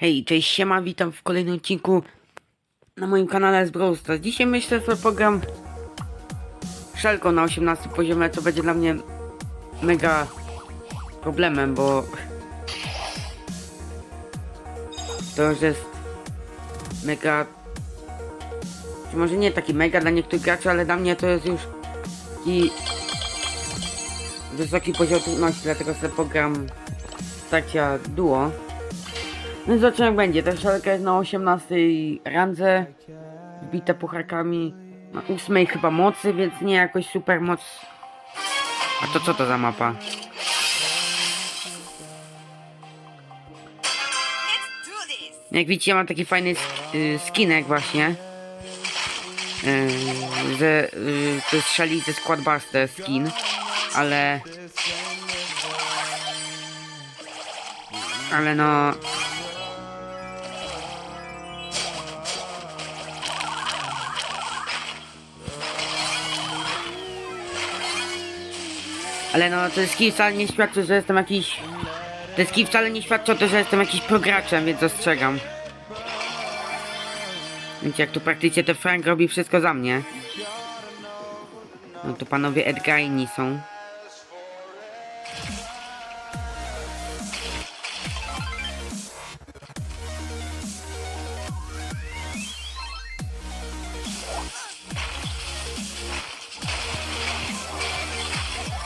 Hej, cześć, siema, witam w kolejnym odcinku na moim kanale z Brawl Stars. Dzisiaj myślę, że program Szelką na 18 poziomie, co będzie dla mnie mega problemem, bo to już jest mega może nie taki mega dla niektórych graczy, ale dla mnie to jest już taki wysoki poziom trudności, dlatego sobie program starcia duo. No i zobaczymy jak będzie. Ta szalka jest na 18 randze, wbita pucharkami, na 8 chyba mocy, więc nie jakoś super moc. A to co to za mapa? Jak widzicie mam taki fajny sk- y, skinek właśnie. Yy, ze, y, to jest szali ze Squadbuster skin, ale... Ale no... Ale no, te ski wcale nie świadczy, że jestem jakiś... Te ski wcale nie świadczą o tym, że jestem jakiś prograczem, więc ostrzegam. Wiecie, jak tu praktycznie to Frank robi wszystko za mnie. No to panowie Edgarini są.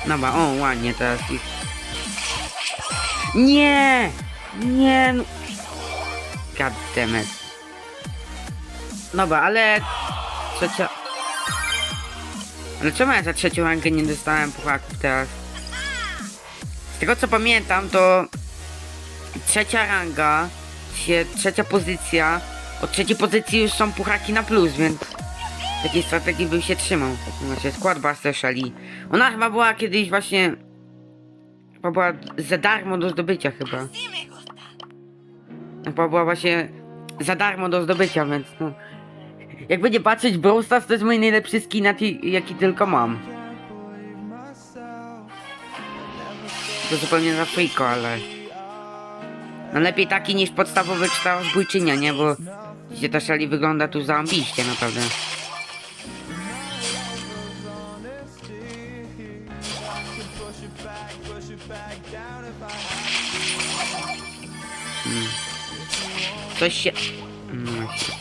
Dobra, o ładnie teraz ich. Nie! Nie! no. God damn it. Dobra, ale trzecia... Ale czemu ja za trzecią rangę nie dostałem puchaków teraz? Z tego co pamiętam, to trzecia ranga, trzecia pozycja, od trzeciej pozycji już są puchaki na plus, więc takiej strategii bym się trzymał. Znaczy skład Buster Shali. Ona chyba była kiedyś właśnie... Chyba była za darmo do zdobycia chyba. Chyba była właśnie za darmo do zdobycia, więc no... Jak będzie patrzeć Brawl Stars, to jest mój najlepszy skin, jaki, tylko mam. To zupełnie za friko, ale... No lepiej taki niż podstawowy kształt zbójczynia, nie? Bo... Widzicie, ta szali wygląda tu zaambiście, naprawdę. Coś się... No właśnie.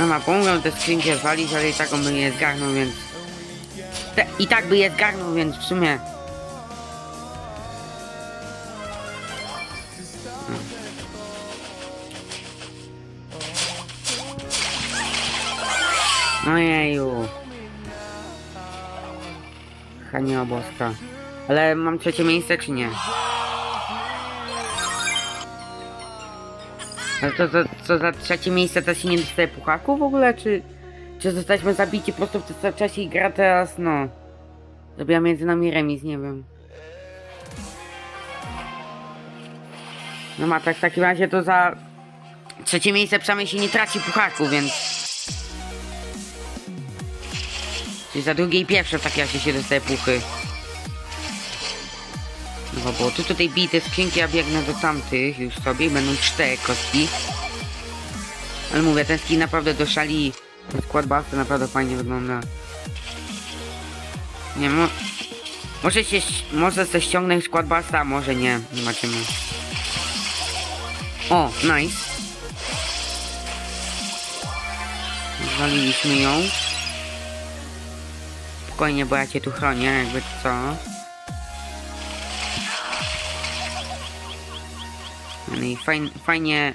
No ma pomogą te skrzynki zwalić, ale i tak on by je zgarnął, więc... Te, I tak by je zgarnął, więc w sumie... Ojeju. Hania boska. Ale mam trzecie miejsce, czy nie? Ale to co za trzecie miejsce to się nie dostaje puchaku w ogóle, czy... Czy zostaliśmy zabici po prostu w tym czasie i gra teraz, no... Zrobiła między nami remis, nie wiem. No ma tak w takim razie to za... Trzecie miejsce przynajmniej się nie traci puchaku, więc... Czyli za drugie i pierwsze w takim razie się dostaje puchy. No bo tu tutaj bij te skrzynki, ja biegnę do tamtych już sobie, będą cztery kostki. Ale mówię, ten skin naprawdę do szali, ten skład basty naprawdę fajnie wygląda. Nie mo może się, może se ściągnę skład basta, a może nie, zobaczymy. O, nice. Zwaliliśmy ją. Spokojnie, bo ja cię tu chronię, jakby co. No i fajn, fajnie.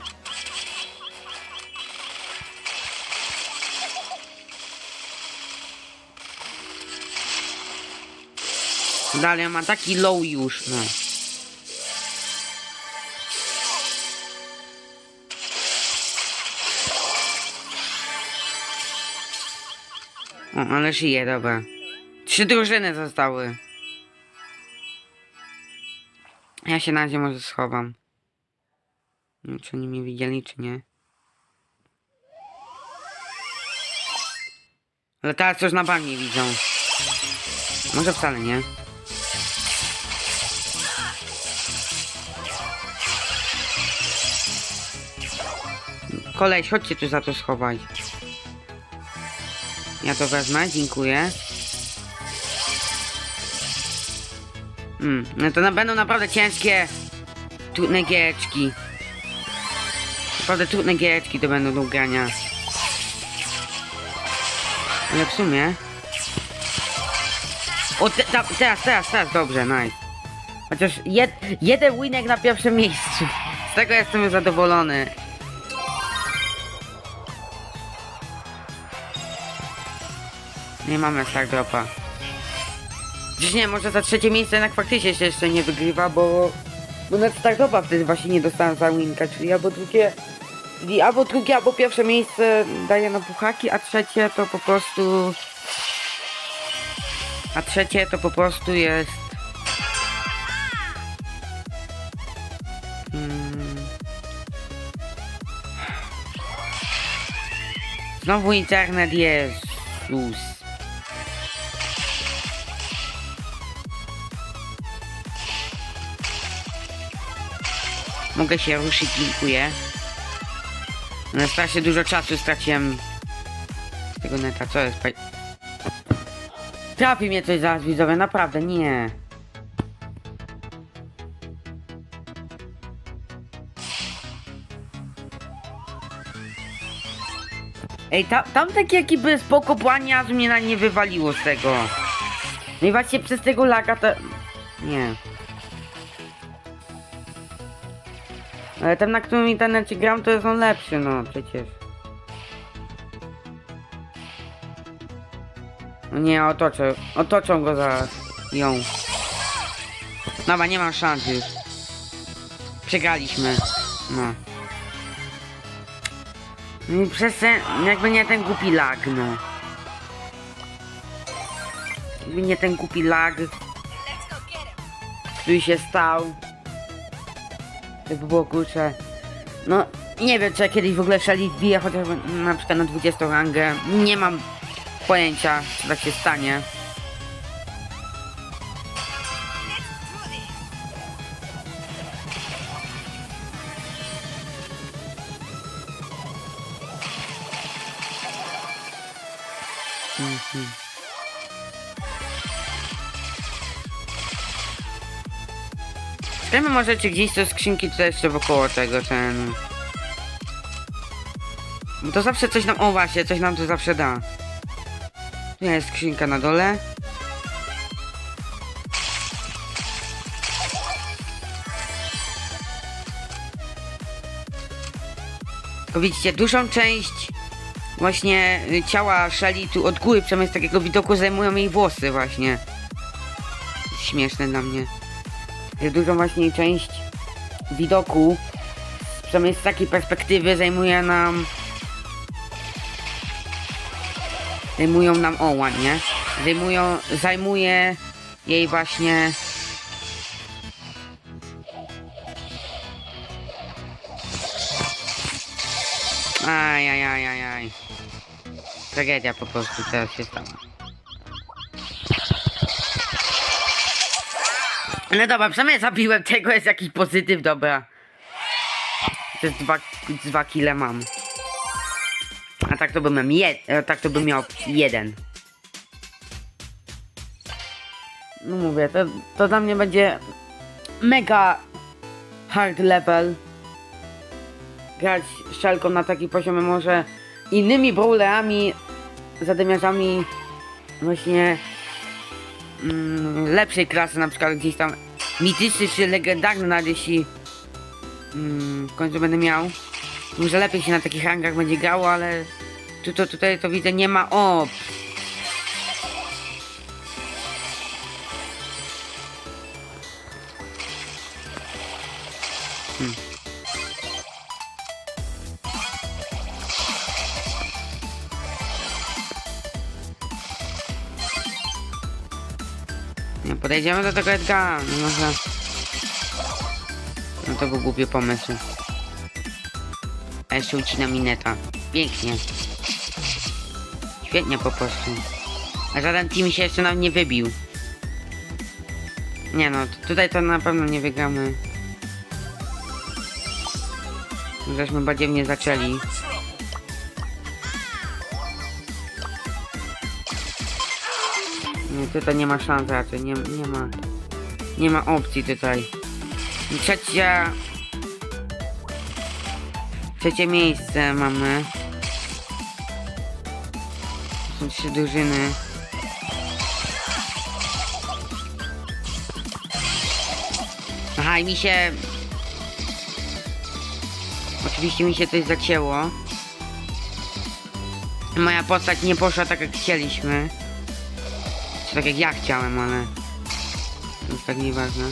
Dalej ma taki low już, no. O, ale żyje, dobra. Trzy drużyny zostały. Ja się na razie może schowam. Nie wiem, czy oni mnie widzieli, czy nie. Ale teraz coś na bank nie widzą. Może wcale nie. Koleś, chodźcie tu za to schowaj. Ja to wezmę, dziękuję. Mm, no to na, będą naprawdę ciężkie tu negieczki. Naprawdę trudne giereczki to będą do grania. Ale w sumie... O, te, ta, teraz, teraz, teraz, dobrze, nice. Chociaż jed, jeden winek na pierwszym miejscu. Z tego jestem zadowolony. Nie mamy Star Dropa. Dziś nie, może za trzecie miejsce jednak faktycznie się jeszcze nie wygrywa, bo... Bo nawet Star Dropa wtedy właśnie nie dostałem za winka, czyli albo drugie... Czyli albo drugie, albo pierwsze miejsce daje na buchaki, a trzecie to po prostu... A trzecie to po prostu jest... Mm. Znowu internet Jezus. Mogę się ruszyć, dziękuję. No strasznie dużo czasu straciłem z tego neta, co jest? Trafi mnie coś zaraz widzowie, naprawdę, nie. Ej, tam, tam takie ekipy spoko płanie, aż mnie na nie wywaliło z tego. No i właśnie przez tego laga to... Nie. Ale ten, na którym internecie gram, to jest on lepszy, no przecież. No nie, otoczą, otoczą go zaraz. Ją. Dobra, nie mam szans już. Przegraliśmy. No. No i przez ten, jakby nie ten głupi lag, no. Jakby nie ten głupi lag, który się stał. Jakby było kurczę. No, nie wiem, czy ja kiedyś w ogóle szali wbiję chociażby na przykład na 20 rangę. Nie mam pojęcia, czy tak się stanie. Wiemy może, czy gdzieś są skrzynki tutaj jeszcze wokoło tego, ten... Bo to zawsze coś nam... O właśnie, coś nam to zawsze da. Tu jest skrzynka na dole. Tylko widzicie, dużą część właśnie y, ciała Shelly tu od góry, przynajmniej z takiego widoku zajmują jej włosy właśnie. Śmieszne dla mnie. Y, Dużą właśnie część widoku, przynajmniej z takiej perspektywy zajmuje nam zajmują nam o ładnie zajmują zajmuje jej właśnie aj aj aj aj aj tragedia po prostu teraz się stała no dobra, przynajmniej zabiłem tego, jest jakiś pozytyw, dobra. To jest dwa, dwa kile mam. A tak to bym miał a tak to bym miał jeden. No mówię, to, to dla mnie będzie mega hard level. Grać szelką na takim poziomie może innymi brawlerami, zadymiarzami właśnie mm, lepszej klasy, na przykład gdzieś tam mityczny czy legendarny, nawet jeśli mm, w końcu będę miał. Może lepiej się na takich rangach będzie grało, ale tu, to, tutaj to widzę nie ma op. Hmm. Podejdziemy do tego Edgara, no może... No to był głupi pomysł. A jeszcze ucina mineta. Pięknie. Świetnie po prostu. A żaden team się jeszcze nam nie wybił. Nie no, tutaj to na pewno nie wygramy. Żeśmy badziewnie zaczęli. Tutaj nie ma szans raczej, nie, nie ma... Nie ma opcji tutaj. Trzecia... Trzecie miejsce mamy. Są trzy drużyny. Aha, i mi się... Oczywiście mi się coś zacięło. Moja postać nie poszła tak jak chcieliśmy. Czy tak jak ja chciałem, ale... To jest tak nieważne.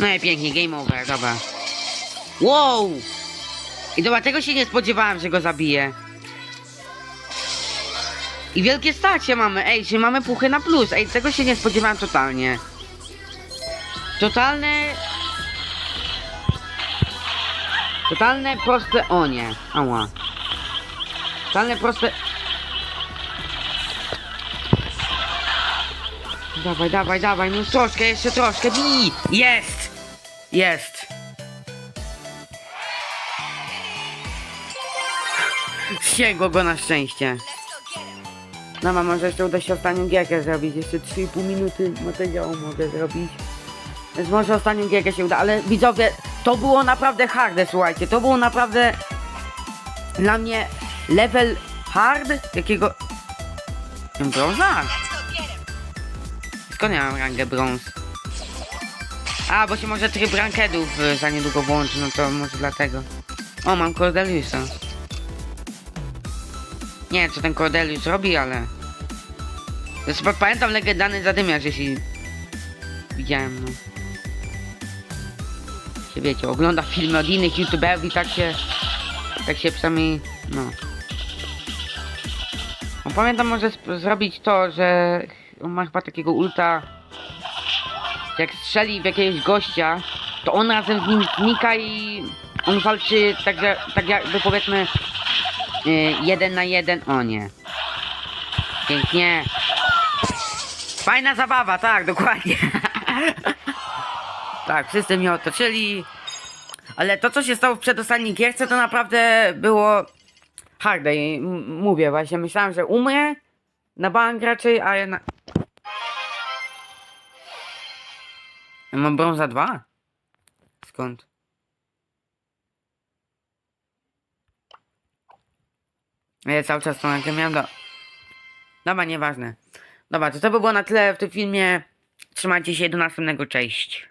No i pięknie, game over, dobra. Wow! I dobra, tego się nie spodziewałem, że go zabiję. I wielkie starcie mamy, ej, że mamy puchy na plus, ej, tego się nie spodziewałem totalnie. Totalne... Totalne proste... O nie, ała. Totalne proste... Dawaj, dawaj, dawaj, no troszkę, jeszcze troszkę, bij! Jest! Jest! Sięgło go na szczęście. No ma może jeszcze uda się ostatnią gierkę zrobić, jeszcze 3,5 minuty materiału mogę zrobić. Więc może ostatnią gierkę się uda, ale widzowie, to było naprawdę harde, słuchajcie, to było naprawdę dla mnie level hard, jakiego... Brąza? Skąd ja mam rangę brąz? A, bo się może tryb rankedów y, za niedługo włączy, no to może dlatego. O, mam Cordeliusa. Nie wiem, co ten Cordelius robi, ale... Zresztą pamiętam legendarny zadymiarz, jeśli... Widziałem, no. Wiecie, ogląda filmy od innych youtuberów i tak się... Tak się przynajmniej... No. No pamiętam może zrobić to, że... On ma chyba takiego ulta... że Jak strzeli w jakiegoś gościa, to on razem z nim znika i... On walczy tak, że, tak jakby powiedzmy... Yy, jeden na jeden, o nie. Pięknie. Fajna zabawa, tak, dokładnie. tak, wszyscy mnie otoczyli. Ale to, co się stało w przedostatniej gierce, to naprawdę było harde. I mówię właśnie, myślałem, że umrę na bank raczej, a ja na... Ja Mam brąza 2? Skąd? Ja cały czas tą rękę miałem do... Dobra, nieważne. Dobra, to to by było na tyle w tym filmie. Trzymajcie się do następnego, cześć.